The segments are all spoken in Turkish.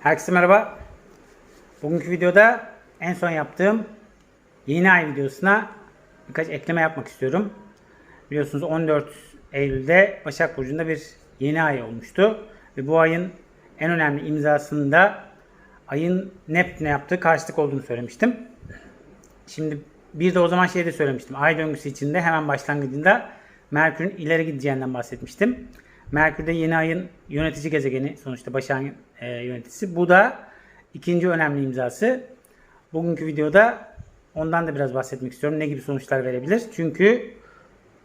Herkese merhaba. Bugünkü videoda en son yaptığım yeni ay videosuna birkaç ekleme yapmak istiyorum. Biliyorsunuz 14 Eylül'de Başak Burcu'nda bir yeni ay olmuştu. Ve bu ayın en önemli imzasında ayın Neptün'e yaptığı karşılık olduğunu söylemiştim. Şimdi bir de o zaman şey de söylemiştim. Ay döngüsü içinde hemen başlangıcında Merkür'ün ileri gideceğinden bahsetmiştim. Merkür de yeni ayın yönetici gezegeni sonuçta Başak'ın e, yöneticisi. Bu da ikinci önemli imzası. Bugünkü videoda ondan da biraz bahsetmek istiyorum. Ne gibi sonuçlar verebilir? Çünkü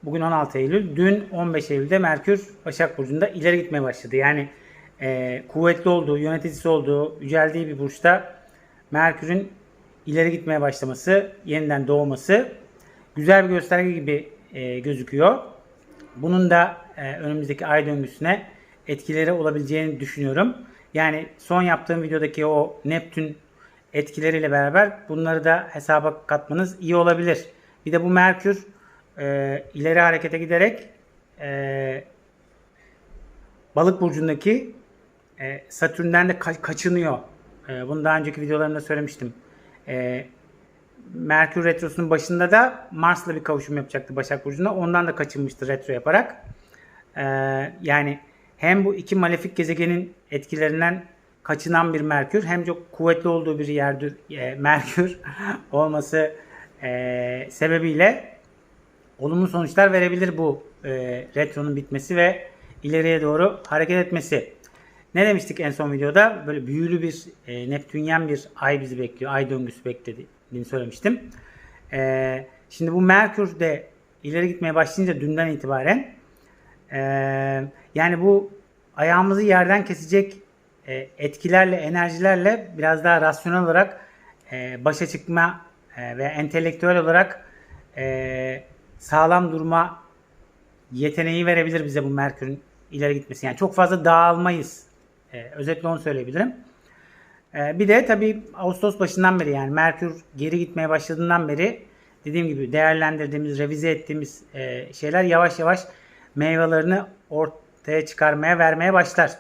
bugün 16 Eylül, dün 15 Eylül'de Merkür Başak Burcu'nda ileri gitmeye başladı. Yani e, kuvvetli olduğu, yöneticisi olduğu, yüceldiği bir burçta Merkür'ün ileri gitmeye başlaması, yeniden doğması güzel bir gösterge gibi e, gözüküyor. Bunun da e, önümüzdeki ay döngüsüne etkileri olabileceğini düşünüyorum. Yani son yaptığım videodaki o Neptün etkileriyle beraber bunları da hesaba katmanız iyi olabilir. Bir de bu Merkür e, ileri harekete giderek e, Balık burcundaki e, Satürn'den de ka- kaçınıyor. E, bunu daha önceki videolarımda söylemiştim. E, Merkür Retrosu'nun başında da Mars'la bir kavuşum yapacaktı Başak Burcu'nda. Ondan da kaçınmıştı retro yaparak. E, yani hem bu iki malefik gezegenin etkilerinden kaçınan bir Merkür hem çok kuvvetli olduğu bir yerdir e, Merkür olması e, sebebiyle olumlu sonuçlar verebilir bu e, retronun bitmesi ve ileriye doğru hareket etmesi. Ne demiştik en son videoda? Böyle büyülü bir e, Neptünyen bir ay bizi bekliyor. Ay döngüsü beklediğini söylemiştim. E, şimdi bu Merkür de ileri gitmeye başlayınca dünden itibaren e, yani bu ayağımızı yerden kesecek e, etkilerle, enerjilerle biraz daha rasyonel olarak e, başa çıkma e, ve entelektüel olarak sağlam durma yeteneği verebilir bize bu Merkür'ün ileri gitmesi. Yani çok fazla dağılmayız. Ee, özetle onu söyleyebilirim. Ee, bir de tabii Ağustos başından beri yani Merkür geri gitmeye başladığından beri dediğim gibi değerlendirdiğimiz, revize ettiğimiz şeyler yavaş yavaş meyvelerini ortaya çıkarmaya, vermeye başlar.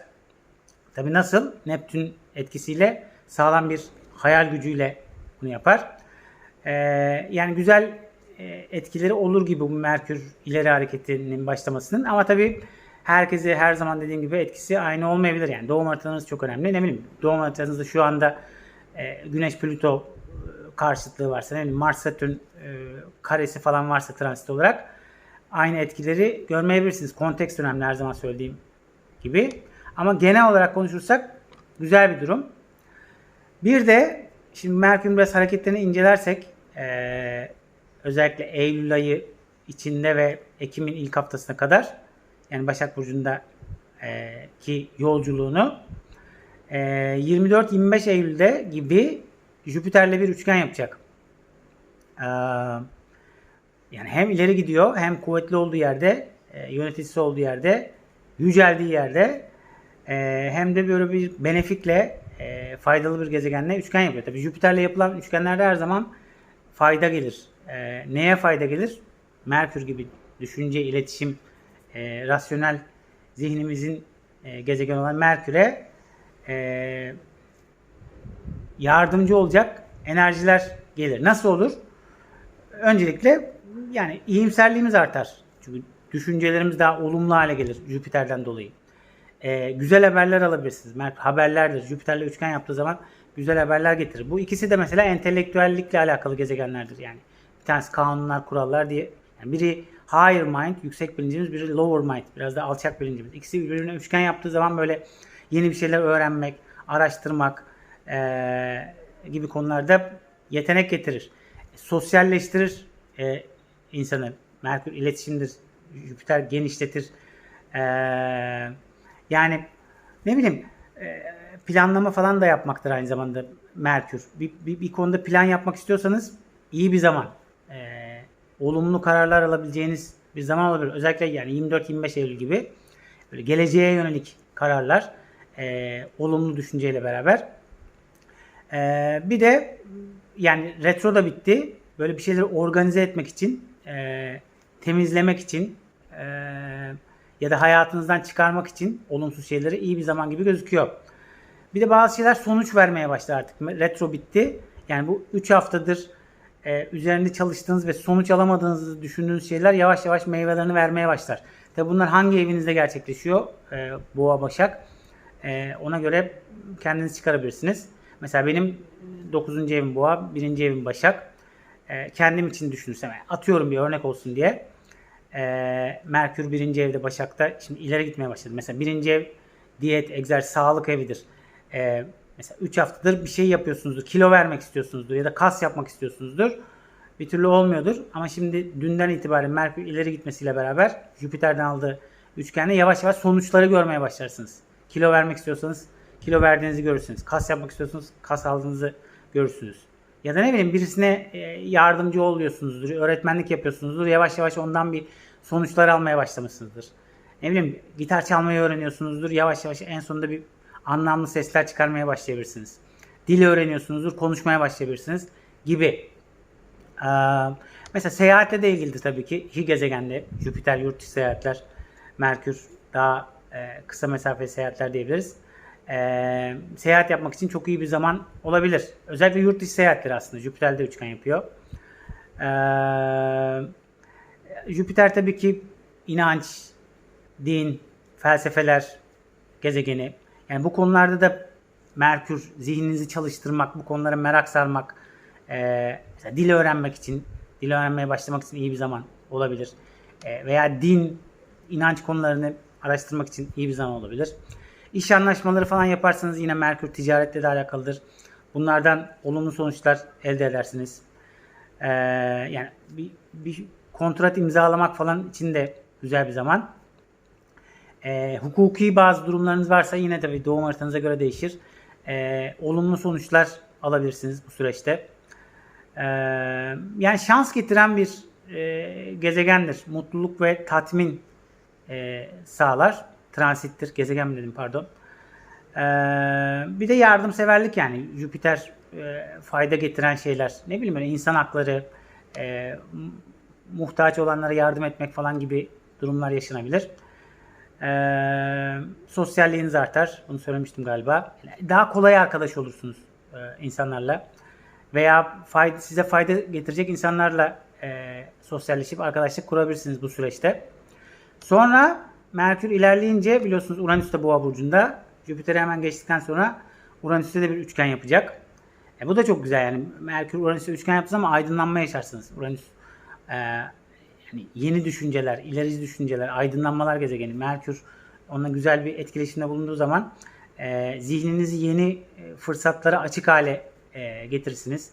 Tabii nasıl? Neptün etkisiyle sağlam bir hayal gücüyle bunu yapar. Ee, yani güzel e, etkileri olur gibi bu Merkür ileri hareketinin başlamasının ama tabii herkese her zaman dediğim gibi etkisi aynı olmayabilir. Yani doğum haritanız çok önemli. Ne bileyim doğum haritanızda şu anda e, Güneş Plüto e, karşıtlığı varsa ne bileyim Mars Satürn e, karesi falan varsa transit olarak aynı etkileri görmeyebilirsiniz. Kontekst önemli her zaman söylediğim gibi. Ama genel olarak konuşursak güzel bir durum. Bir de şimdi Merkür'ün biraz hareketlerini incelersek e, özellikle Eylül ayı içinde ve Ekim'in ilk haftasına kadar yani Başak Burcu'nda e, ki yolculuğunu e, 24-25 Eylül'de gibi Jüpiter'le bir üçgen yapacak. E, yani hem ileri gidiyor hem kuvvetli olduğu yerde e, yöneticisi olduğu yerde yüceldiği yerde e, hem de böyle bir benefikle e, faydalı bir gezegenle üçgen yapıyor. Tabii Jüpiter'le yapılan üçgenlerde her zaman fayda gelir. Neye fayda gelir? Merkür gibi düşünce, iletişim, rasyonel zihnimizin gezegen olan Merkür'e yardımcı olacak enerjiler gelir. Nasıl olur? Öncelikle yani iyimserliğimiz artar. Çünkü düşüncelerimiz daha olumlu hale gelir Jüpiter'den dolayı. E, güzel haberler alabilirsiniz. Haberlerdir. Jüpiter'le üçgen yaptığı zaman güzel haberler getirir. Bu ikisi de mesela entelektüellikle alakalı gezegenlerdir yani. Bir tanesi kanunlar, kurallar diye. Yani biri higher mind, yüksek bilincimiz, biri lower mind, biraz da alçak bilincimiz. İkisi birbirine üçgen yaptığı zaman böyle yeni bir şeyler öğrenmek, araştırmak ee, gibi konularda yetenek getirir. Sosyalleştirir e, insanı. Merkür iletişimdir. Jüpiter genişletir. Ee, yani ne bileyim e, planlama falan da yapmaktır aynı zamanda Merkür. Bir, bir, bir konuda plan yapmak istiyorsanız iyi bir zaman. Ee, olumlu kararlar alabileceğiniz bir zaman olabilir. Özellikle yani 24-25 Eylül gibi böyle geleceğe yönelik kararlar e, olumlu düşünceyle beraber. E, bir de yani retro da bitti. Böyle bir şeyleri organize etmek için, e, temizlemek için e, ya da hayatınızdan çıkarmak için olumsuz şeyleri iyi bir zaman gibi gözüküyor. Bir de bazı şeyler sonuç vermeye başlar artık. Retro bitti. Yani bu 3 haftadır e, üzerinde çalıştığınız ve sonuç alamadığınızı düşündüğünüz şeyler yavaş yavaş meyvelerini vermeye başlar. Tabi bunlar hangi evinizde gerçekleşiyor? E, Boğa Başak. E, ona göre kendiniz çıkarabilirsiniz. Mesela benim 9. evim Boğa, 1. evim Başak. E, kendim için düşünürsem, atıyorum bir örnek olsun diye. E, Merkür 1. evde Başak'ta. Şimdi ileri gitmeye başladı. Mesela 1. ev diyet, egzersiz, sağlık evidir. E, mesela 3 haftadır bir şey yapıyorsunuzdur. Kilo vermek istiyorsunuzdur ya da kas yapmak istiyorsunuzdur. Bir türlü olmuyordur. Ama şimdi dünden itibaren Merkür ileri gitmesiyle beraber Jüpiter'den aldığı üçgende yavaş yavaş sonuçları görmeye başlarsınız. Kilo vermek istiyorsanız kilo verdiğinizi görürsünüz. Kas yapmak istiyorsanız kas aldığınızı görürsünüz. Ya da ne bileyim birisine e, yardımcı oluyorsunuzdur, öğretmenlik yapıyorsunuzdur. Yavaş yavaş ondan bir sonuçlar almaya başlamışsınızdır. Ne bileyim gitar çalmayı öğreniyorsunuzdur. Yavaş yavaş en sonunda bir anlamlı sesler çıkarmaya başlayabilirsiniz. Dil öğreniyorsunuzdur, konuşmaya başlayabilirsiniz gibi. Ee, mesela seyahatle de ilgili tabii ki iki gezegende Jüpiter yurt dışı seyahatler, Merkür daha e, kısa mesafe seyahatler diyebiliriz. Ee, seyahat yapmak için çok iyi bir zaman olabilir. Özellikle yurt dışı seyahatleri aslında. Jüpiter de üçgen yapıyor. Ee, Jüpiter tabii ki inanç, din, felsefeler gezegeni. Yani bu konularda da Merkür zihninizi çalıştırmak, bu konulara merak sarmak, e, mesela dil öğrenmek için, dil öğrenmeye başlamak için iyi bir zaman olabilir. E, veya din, inanç konularını araştırmak için iyi bir zaman olabilir. İş anlaşmaları falan yaparsanız yine Merkür ticaretle de alakalıdır. Bunlardan olumlu sonuçlar elde edersiniz. E, yani bir, bir kontrat imzalamak falan için de güzel bir zaman. E, hukuki bazı durumlarınız varsa yine tabii doğum haritanıza göre değişir. E, olumlu sonuçlar alabilirsiniz bu süreçte. E, yani şans getiren bir e, gezegendir. Mutluluk ve tatmin e, sağlar. Transittir. Gezegen mi dedim pardon. E, bir de yardımseverlik yani. Jüpiter e, fayda getiren şeyler. Ne bileyim böyle insan hakları, e, muhtaç olanlara yardım etmek falan gibi durumlar yaşanabilir. Ee, sosyalliğiniz artar. Bunu söylemiştim galiba. Daha kolay arkadaş olursunuz e, insanlarla. Veya fayda, size fayda getirecek insanlarla e, sosyalleşip arkadaşlık kurabilirsiniz bu süreçte. Sonra Merkür ilerleyince biliyorsunuz Uranüs de Boğa burcunda. Jüpiter'i hemen geçtikten sonra Uranüs'te de bir üçgen yapacak. E, bu da çok güzel yani. Merkür Uranüs'te üçgen yaptı ama aydınlanma yaşarsınız. Uranüs e, yani yeni düşünceler, ilerici düşünceler, aydınlanmalar gezegeni. Merkür onunla güzel bir etkileşimde bulunduğu zaman e, zihninizi yeni e, fırsatlara açık hale e, getirirsiniz.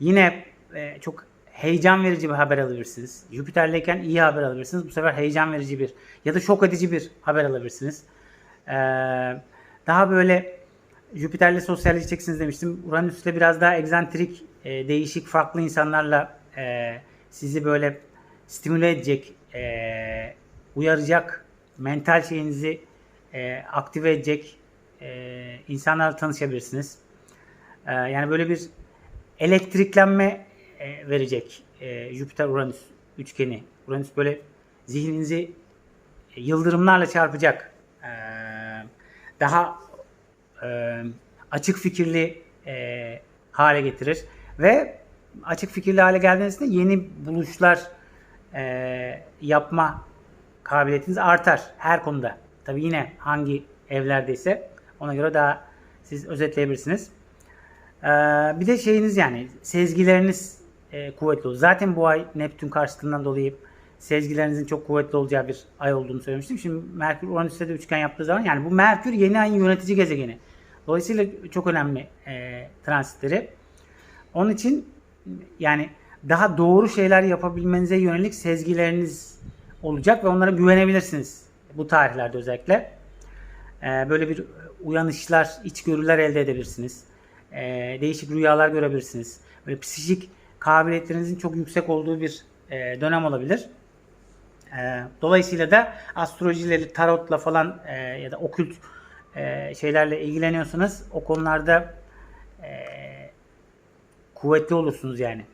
Yine e, çok heyecan verici bir haber alabilirsiniz. Jüpiter'leyken iyi haber alabilirsiniz. Bu sefer heyecan verici bir ya da şok edici bir haber alabilirsiniz. E, daha böyle Jüpiter'le sosyalleşeceksiniz demiştim. Uranüs'le biraz daha egzantrik, e, değişik, farklı insanlarla e, sizi böyle stimüle edecek, e, uyaracak, mental şeyinizi e, aktive edecek e, insanlarla tanışabilirsiniz. E, yani böyle bir elektriklenme verecek e, Jüpiter-Uranüs üçgeni. Uranüs böyle zihninizi yıldırımlarla çarpacak. E, daha e, açık fikirli e, hale getirir ve açık fikirli hale geldiğinizde yeni buluşlar e, yapma kabiliyetiniz artar her konuda. Tabi yine hangi evlerdeyse ona göre daha siz özetleyebilirsiniz. E, bir de şeyiniz yani sezgileriniz e, kuvvetli olur. Zaten bu ay Neptün karşıtlığından dolayı sezgilerinizin çok kuvvetli olacağı bir ay olduğunu söylemiştim. Şimdi Merkür Uranüs'te de üçgen yaptığı zaman yani bu Merkür yeni ayın yönetici gezegeni. Dolayısıyla çok önemli e, transitleri. Onun için yani daha doğru şeyler yapabilmenize yönelik sezgileriniz olacak ve onlara güvenebilirsiniz. Bu tarihlerde özellikle. Ee, böyle bir uyanışlar, içgörüler elde edebilirsiniz. Ee, değişik rüyalar görebilirsiniz. Böyle psikik kabiliyetlerinizin çok yüksek olduğu bir e, dönem olabilir. Ee, dolayısıyla da astrolojiyle, tarotla falan e, ya da okült e, şeylerle ilgileniyorsanız o konularda kuvvetli olursunuz yani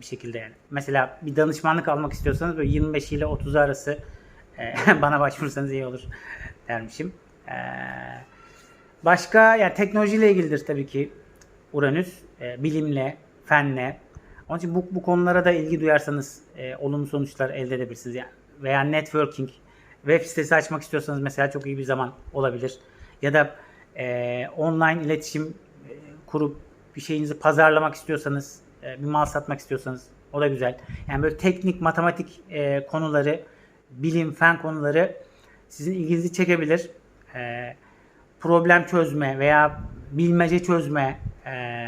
bir şekilde yani. Mesela bir danışmanlık almak istiyorsanız böyle 25 ile 30 arası e, bana başvursanız iyi olur dermişim. E, Başka yani teknolojiyle ilgilidir tabii ki Uranüs. E, bilimle, fenle. Onun için bu, bu konulara da ilgi duyarsanız e, olumlu sonuçlar elde edebilirsiniz. Yani. Veya networking, web sitesi açmak istiyorsanız mesela çok iyi bir zaman olabilir. Ya da e, online iletişim e, kurup bir şeyinizi pazarlamak istiyorsanız, e, bir mal satmak istiyorsanız o da güzel. Yani böyle teknik, matematik e, konuları, bilim, fen konuları sizin ilginizi çekebilir. E, problem çözme veya bilmece çözme e,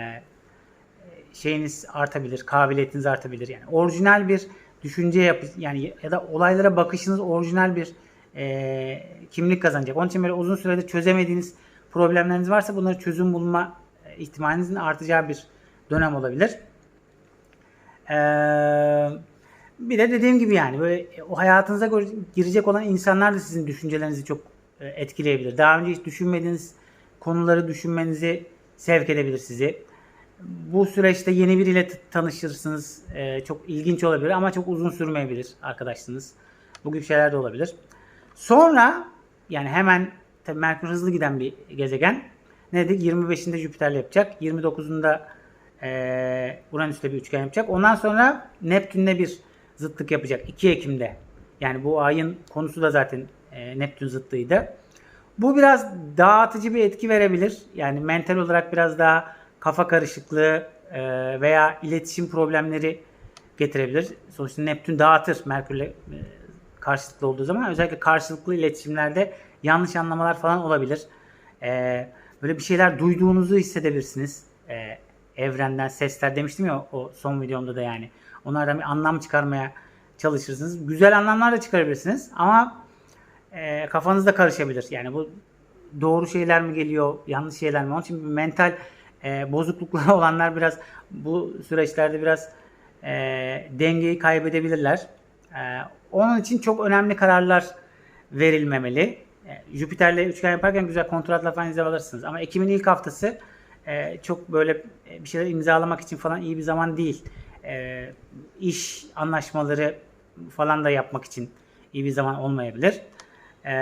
şeyiniz artabilir, kabiliyetiniz artabilir. Yani orijinal bir düşünce yap yani ya da olaylara bakışınız orijinal bir e, kimlik kazanacak. Onun için böyle uzun süredir çözemediğiniz problemleriniz varsa bunları çözüm bulma e, ihtimalinizin artacağı bir dönem olabilir. Ee, bir de dediğim gibi yani böyle o hayatınıza girecek olan insanlar da sizin düşüncelerinizi çok e, etkileyebilir. Daha önce hiç düşünmediğiniz konuları düşünmenizi sevk edebilir sizi. Bu süreçte yeni biriyle tanışırsınız. Ee, çok ilginç olabilir ama çok uzun sürmeyebilir arkadaşlığınız. Bu gibi şeyler de olabilir. Sonra yani hemen tabii Merkür hızlı giden bir gezegen. Ne dedik? 25'inde Jüpiter'le yapacak. 29'unda eee Uranüs'le bir üçgen yapacak. Ondan sonra Neptün'le bir zıtlık yapacak. 2 Ekim'de. Yani bu ayın konusu da zaten eee, Neptün zıttıydı. Bu biraz dağıtıcı bir etki verebilir. Yani mental olarak biraz daha kafa karışıklığı eee, veya iletişim problemleri getirebilir. Sonuçta Neptün dağıtır Merkür'le eee, karşılıklı olduğu zaman. Özellikle karşılıklı iletişimlerde yanlış anlamalar falan olabilir. Eee, böyle bir şeyler duyduğunuzu hissedebilirsiniz. Eee, evrenden sesler demiştim ya o son videomda da yani. Onlardan bir anlam çıkarmaya çalışırsınız. Güzel anlamlar da çıkarabilirsiniz ama e, kafanızda karışabilir. Yani bu doğru şeyler mi geliyor, yanlış şeyler mi? Onun için bir mental e, bozuklukları olanlar biraz bu süreçlerde biraz e, dengeyi kaybedebilirler. E, onun için çok önemli kararlar verilmemeli. E, Jüpiter'le üçgen yaparken güzel kontratlar falan imzalırsınız. Ama Ekim'in ilk haftası e, çok böyle e, bir şeyler imzalamak için falan iyi bir zaman değil. E, iş anlaşmaları falan da yapmak için iyi bir zaman olmayabilir. Ee,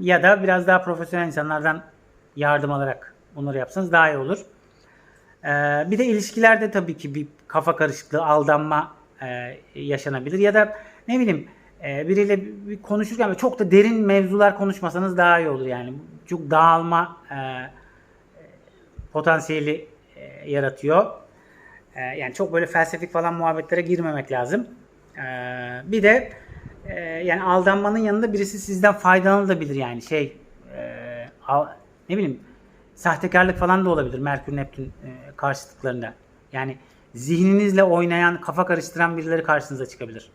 ya da biraz daha profesyonel insanlardan yardım alarak bunları yapsanız daha iyi olur. Ee, bir de ilişkilerde tabii ki bir kafa karışıklığı, aldanma e, yaşanabilir. Ya da ne bileyim e, biriyle bir konuşurken çok da derin mevzular konuşmasanız daha iyi olur yani. Çok dağılma e, potansiyeli e, yaratıyor. E, yani çok böyle felsefik falan muhabbetlere girmemek lazım. E, bir de e, yani aldanmanın yanında birisi sizden faydalanabilir yani şey e, al- ne bileyim sahtekarlık falan da olabilir Merkür Neptün e, karşıtlıklarında. Yani zihninizle oynayan, kafa karıştıran birileri karşınıza çıkabilir.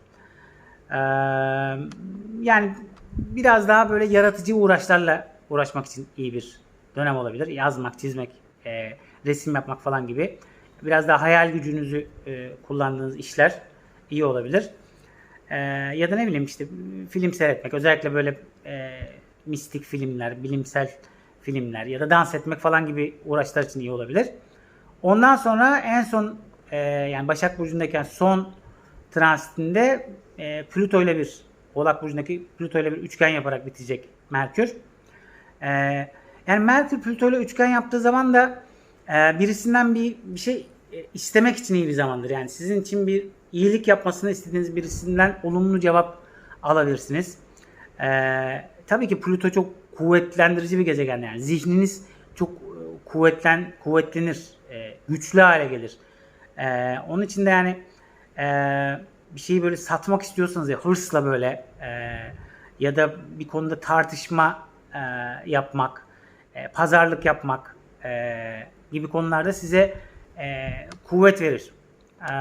Yani biraz daha böyle yaratıcı uğraşlarla uğraşmak için iyi bir dönem olabilir. Yazmak, çizmek, e, resim yapmak falan gibi. Biraz daha hayal gücünüzü e, kullandığınız işler iyi olabilir. Ya da ne bileyim işte film seyretmek. Özellikle böyle e, mistik filmler, bilimsel filmler ya da dans etmek falan gibi uğraşlar için iyi olabilir. Ondan sonra en son e, yani Başak Burcu'ndayken son transitinde e, Plüto ile bir Oğlak Burcu'ndaki Plüto ile bir üçgen yaparak bitecek Merkür. E, yani Merkür Plüto ile üçgen yaptığı zaman da e, birisinden bir, bir şey e, istemek için iyi bir zamandır. Yani sizin için bir iyilik yapmasını istediğiniz birisinden olumlu cevap alabilirsiniz. E, tabii ki Plüto çok kuvvetlendirici bir gezegen yani. Zihniniz çok e, kuvvetlen kuvvetlenir, e, güçlü hale gelir. E, onun için de yani e, bir şeyi böyle satmak istiyorsanız ya hırsla böyle e, ya da bir konuda tartışma e, yapmak, e, pazarlık yapmak e, gibi konularda size e, kuvvet verir. E,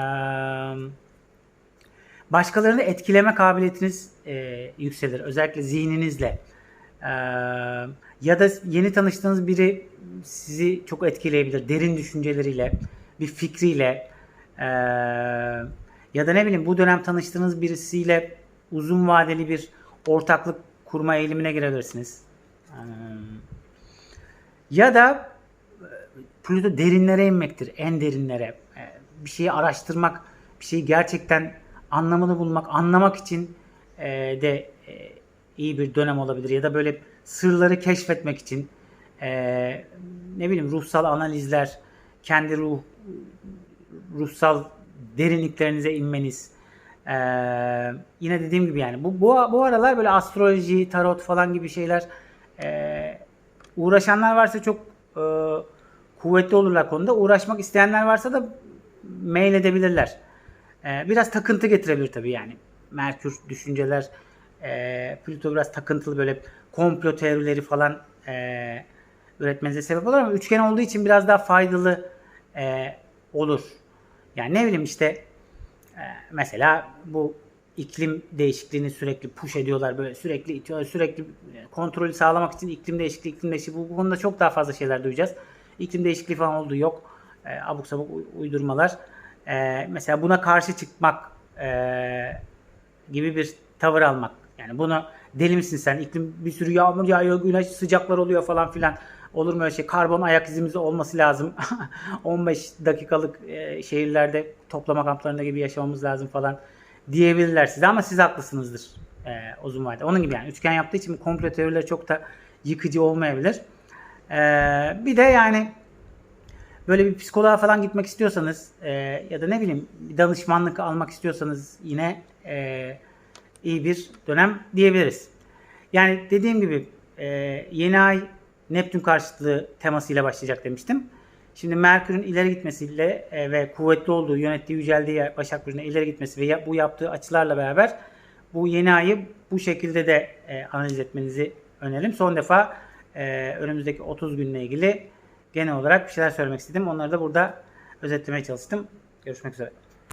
başkalarını etkileme kabiliyetiniz e, yükselir. Özellikle zihninizle. E, ya da yeni tanıştığınız biri sizi çok etkileyebilir. Derin düşünceleriyle, bir fikriyle. E, ya da ne bileyim bu dönem tanıştığınız birisiyle uzun vadeli bir ortaklık kurma eğilimine girebilirsiniz. E, ya da e, Plüto derinlere inmektir. En derinlere. Bir şeyi araştırmak, bir şeyi gerçekten anlamını bulmak, anlamak için e, de e, iyi bir dönem olabilir. Ya da böyle sırları keşfetmek için e, ne bileyim ruhsal analizler, kendi ruh ruhsal derinliklerinize inmeniz. E, yine dediğim gibi yani bu, bu bu aralar böyle astroloji, tarot falan gibi şeyler e, uğraşanlar varsa çok e, kuvvetli olurlar konuda. Uğraşmak isteyenler varsa da mail edebilirler. E, biraz takıntı getirebilir tabii yani. Merkür düşünceler, e, Plüto biraz takıntılı böyle komplo teorileri falan e, üretmenize sebep olur ama üçgen olduğu için biraz daha faydalı e, olur. Yani ne bileyim işte e, mesela bu iklim değişikliğini sürekli push ediyorlar böyle sürekli itiyorlar sürekli kontrolü sağlamak için iklim değişikliği iklim değişikliği bu, konuda çok daha fazla şeyler duyacağız. İklim değişikliği falan olduğu yok. E, abuk sabuk uy- uydurmalar. E, mesela buna karşı çıkmak e, gibi bir tavır almak. Yani bunu deli misin sen? İklim bir sürü yağmur yağıyor, güneş sıcaklar oluyor falan filan. Olur mu öyle şey? Karbon ayak izimiz olması lazım. 15 dakikalık e, şehirlerde toplama kamplarında gibi yaşamamız lazım falan diyebilirler size ama siz haklısınızdır e, uzun vadede. Onun gibi yani üçgen yaptığı için komplo teorileri çok da yıkıcı olmayabilir. E, bir de yani böyle bir psikoloğa falan gitmek istiyorsanız e, ya da ne bileyim danışmanlık almak istiyorsanız yine e, iyi bir dönem diyebiliriz. Yani dediğim gibi e, yeni ay Neptün karşıtlığı temasıyla başlayacak demiştim. Şimdi Merkür'ün ileri gitmesiyle e, ve kuvvetli olduğu, yönettiği, yüceldiği Başak Burcu'na ileri gitmesi ve ya- bu yaptığı açılarla beraber bu yeni ayı bu şekilde de e, analiz etmenizi öneririm. Son defa e, önümüzdeki 30 günle ilgili genel olarak bir şeyler söylemek istedim. Onları da burada özetlemeye çalıştım. Görüşmek üzere.